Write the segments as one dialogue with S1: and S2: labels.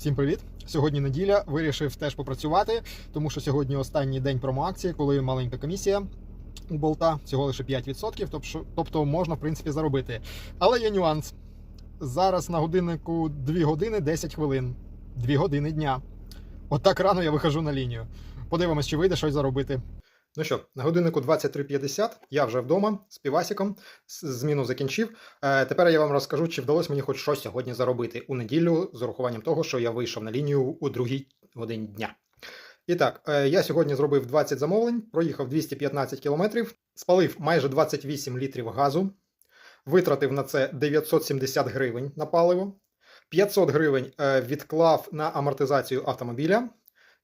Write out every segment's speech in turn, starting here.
S1: Всім привіт! Сьогодні неділя. Вирішив теж попрацювати, тому що сьогодні останній день промоакції, коли маленька комісія у болта, всього лише 5%, тобто, можна, в принципі, заробити. Але є нюанс. Зараз на годиннику 2 години 10 хвилин. 2 години дня. От рано я вихожу на лінію. Подивимось, чи вийде щось заробити. Ну що, на годиннику 23.50, я вже вдома з півасіком, зміну закінчив. Е, тепер я вам розкажу, чи вдалося мені хоч щось сьогодні заробити у неділю з урахуванням того, що я вийшов на лінію у другій годині дня. І так, е, я сьогодні зробив 20 замовлень, проїхав 215 кілометрів, спалив майже 28 літрів газу, витратив на це 970 гривень на паливо, 500 гривень е, відклав на амортизацію автомобіля.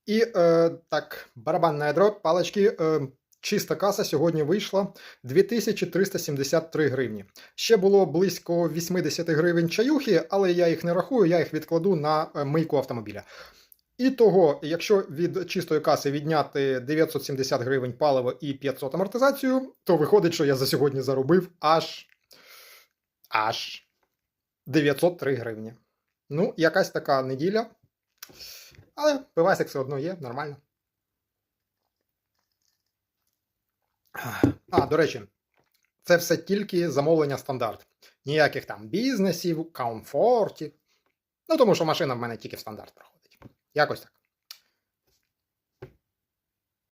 S1: І е, так, барабанна дробь, палички, е, чиста каса сьогодні вийшла 2373 гривні. Ще було близько 80 гривень чаюхи, але я їх не рахую, я їх відкладу на е, мийку автомобіля. І того, якщо від чистої каси відняти 970 гривень паливо і 500 амортизацію, то виходить, що я за сьогодні заробив аж аж 903 гривні. Ну, якась така неділя. Але пивасик все одно є, нормально. А, до речі, це все тільки замовлення стандарт. Ніяких там бізнесів, комфортів. Ну, тому що машина в мене тільки в стандарт проходить. Якось так.